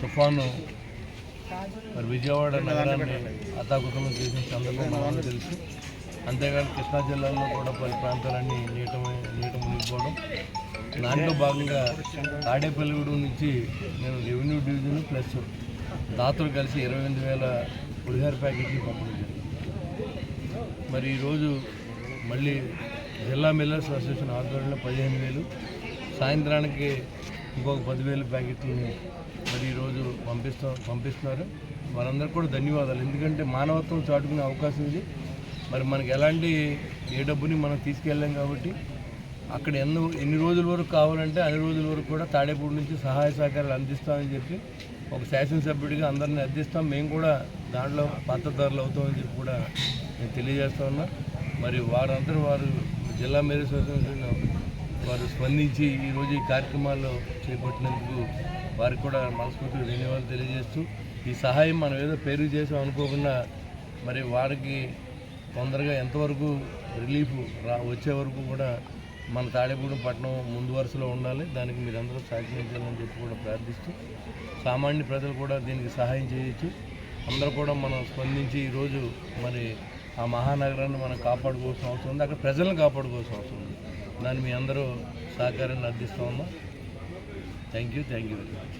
తుఫాను మరి విజయవాడ నగరాన్ని అతాకుతలం చేసిన సందర్భం మనందరికీ తెలుసు. అంతేకాదు కృష్ణా జిల్లాలో కూడా పలు ప్రాంతాలన్నీ నీట నీట మునిగిపోవడం దాంట్లో భాగంగా తాడేపల్లిగూడెం నుంచి నేను రెవెన్యూ డివిజన్ ప్లస్ దాతలు కలిసి ఇరవై ఎనిమిది వేల పులిహార ప్యాకేజీ పంపడం జరిగింది. మరి ఈరోజు మళ్ళీ జిల్లా మిల్లర్స్ అసోసియేషన్ ఆధ్వర్యంలో పదిహేను వేలు. సాయంత్రానికి ఇంకొక పదివేల ప్యాకెట్లని మరి ఈరోజు పంపిస్తా పంపిస్తున్నారు. వారందరికీ కూడా ధన్యవాదాలు. ఎందుకంటే మానవత్వం చాటుకునే అవకాశం ఇది మరి మనకి ఎలాంటి ఏ డబ్బుని మనం తీసుకెళ్ళాం కాబట్టి అక్కడ ఎన్నో ఎన్ని రోజుల వరకు కావాలంటే అన్ని రోజుల వరకు కూడా తాడేపూడి నుంచి సహాయ సహకారాలు అందిస్తామని చెప్పి ఒక శాసనసభ్యుడిగా అందరిని అందిస్తాం మేము కూడా దాంట్లో పాత్రదారులు అవుతామని చెప్పి కూడా నేను తెలియజేస్తా ఉన్నా. మరి వారందరూ వారు జిల్లా మేరీ అసోసియేషన్ వారు స్పందించి ఈరోజు ఈ కార్యక్రమాల్లో చేపట్టినందుకు వారికి కూడా మనస్ఫూర్తిగా ధన్యవాదాలు తెలియజేస్తూ ఈ సహాయం మనం ఏదో పేరు చేసాం అనుకోకుండా మరి వారికి తొందరగా ఎంతవరకు రిలీఫ్ రా వచ్చే వరకు కూడా మన తాడేగూడెం పట్టణం ముందు వరుసలో ఉండాలి. దానికి మీరందరూ సహకరించాలని చెప్పి కూడా ప్రార్థిస్తూ సామాన్య ప్రజలు కూడా దీనికి సహాయం చేయొచ్చు. అందరూ కూడా మనం స్పందించి ఈరోజు మరి ఆ మహానగరాన్ని మనం కాపాడుకోవాల్సిన అవసరం ఉంది. అక్కడ ప్రజలను కాపాడుకోవాల్సిన అవసరం ఉంది. దాన్ని మీ అందరూ సహకారాన్ని అందిస్తూ ఉన్నాం. Thank you thank you very much